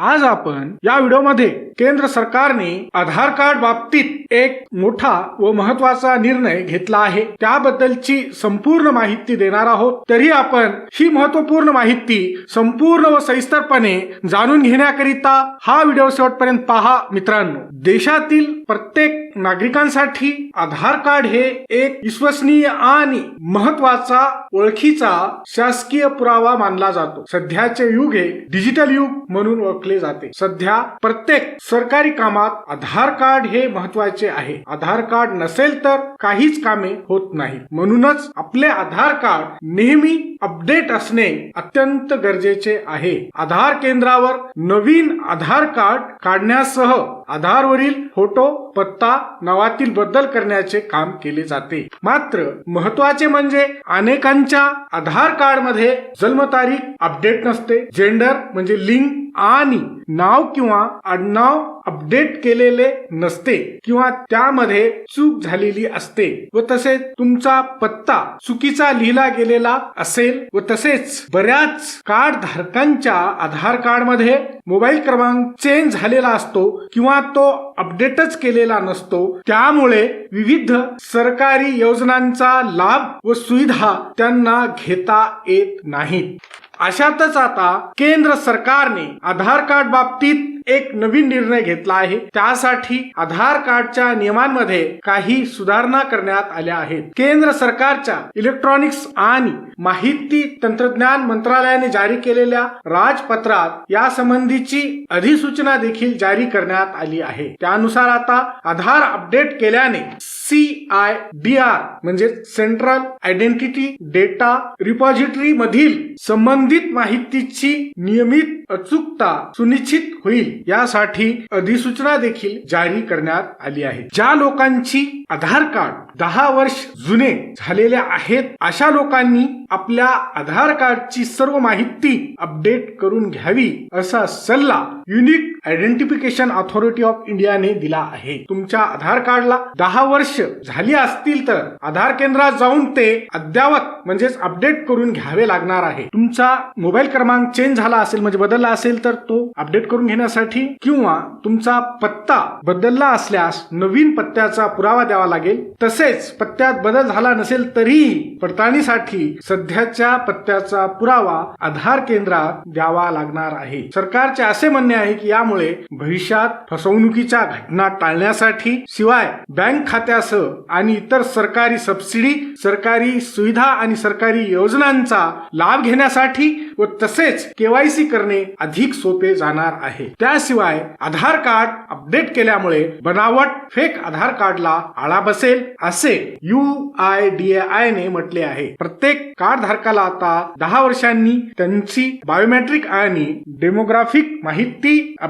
आज आपण या व्हिडिओमध्ये केंद्र सरकारने आधार कार्ड बाबतीत एक मोठा व महत्त्वाचा निर्णय घेतला आहे. त्याबद्दलची संपूर्ण माहिती देणार आहोत. तरी आपण ही महत्त्वपूर्ण माहिती संपूर्ण व सविस्तरपणे जाणून घेण्याकरिता हा व्हिडिओ शेवटपर्यंत पहा मित्रांनो. देशातील प्रत्येक नागरिकांसाठी आधार कार्ड हे एक विश्वसनीय आणि महत्त्वाचा ओळखीचा शासकीय पुरावा मानला जातो. सध्याचे युग हे डिजिटल युग म्हणून ओळखले जाते. सध्या प्रत्येक सरकारी कामात आधार कार्ड हे महत्त्वाचे आहे. आधार कार्ड नसेल तर काहीच कामे होत नाही. म्हणूनच आपले आधार कार्ड नेहमी अपडेट असणे अत्यंत गरजेचे आहे. आधार केंद्रावर नवीन आधार कार्ड काढण्यासह आधारवरील फोटो पत्ता नावातील बदल करण्याचे काम केले जाते. मात्र महत्त्वाचे म्हणजे अनेकांच्या आधार कार्डमध्ये जन्मतारीख अपडेट नसते. जेंडर म्हणजे लिंग आणि नाव किंवा आडनाव अपडेट केलेले नसते किंवा त्यामध्ये चूक झालेली असते व तसेच तुमचा पत्ता चुकीचा लिहिला गेलेला असेल व तसेच बऱ्याच कार्ड धारकांच्या आधार कार्डमध्ये मोबाईल क्रमांक चेंज झालेला असतो किंवा तो अपडेटच केलेला नसतो. त्यामुळे विविध सरकारी योजनांचा लाभ व सुविधा त्यांना घेता येत नाहीत. अशातच आता केंद्र सरकारने आधार कार्ड बाबतीत एक नवीन निर्णय घेतला आहे. त्यासाठी आधार कार्डच्या नियमांमध्ये काही सुधारणा करण्यात आल्या आहेत. केंद्र सरकारच्या इलेक्ट्रॉनिक्स आणि माहिती तंत्रज्ञान मंत्रालयाने जारी केलेल्या राजपत्रात यासंबंधीची अधिसूचना देखील जारी करण्यात आली आहे. त्यानुसार आता आधार अपडेट केल्याने सी आय डी आर म्हणजे सेंट्रल आयडेंटिटी डेटा रिपॉझिटरी मधील संबंधित माहितीची नियमित अचूकता सुनिश्चित होईल. यासाठी अधिसूचना देखील जारी करण्यात आली आहे. ज्या लोकांची आधार कार्ड दहा वर्ष जुने झालेले आहेत अशा लोकांनी आपल्या आधार कार्डची सर्व माहिती अपडेट करून घ्यावी असा सल्ला युनिक आयडेंटिफिकेशन अथॉरिटी ऑफ इंडियाने दिला आहे. तुमच्या आधार कार्डला दहा वर्ष झाली असतील तर आधार केंद्रात जाऊन ते अद्यावत म्हणजेच अपडेट करून घ्यावे लागणार आहे. तुमचा मोबाईल क्रमांक चेंज झाला असेल म्हणजे बदलला असेल तर तो अपडेट करून घेण्यासाठी किंवा तुमचा पत्ता बदलला असल्यास नवीन पत्त्याचा पुरावा द्यावा लागेल. तसेच पत्त्यात बदल झाला नसेल तरीही पडताळणीसाठी सध्याच्या पत्त्याचा पुरावा आधार केंद्रात द्यावा लागणार आहे. सरकारचे असे म्हणणे आहे की त्यामुळे भविष्यात फसवणुकीच्या घटना टाळण्यासाठी शिवाय बँक खात्यासह आणि इतर सरकारी सबसिडी सरकारी सुविधा आणि सरकारी योजनांचा लाभ घेण्यासाठी व तसेच केवायसी करणे अधिक सोपे जाणार आहे. त्याशिवाय आधार कार्ड अपडेट केल्यामुळे बनावट फेक आधार कार्डला आळा बसेल असे यू आय डी आय ने म्हटले आहे. प्रत्येक कार्ड धारकाला आता दहा वर्षांनी त्यांची बायोमेट्रिक आणि डेमोग्राफिक माहिती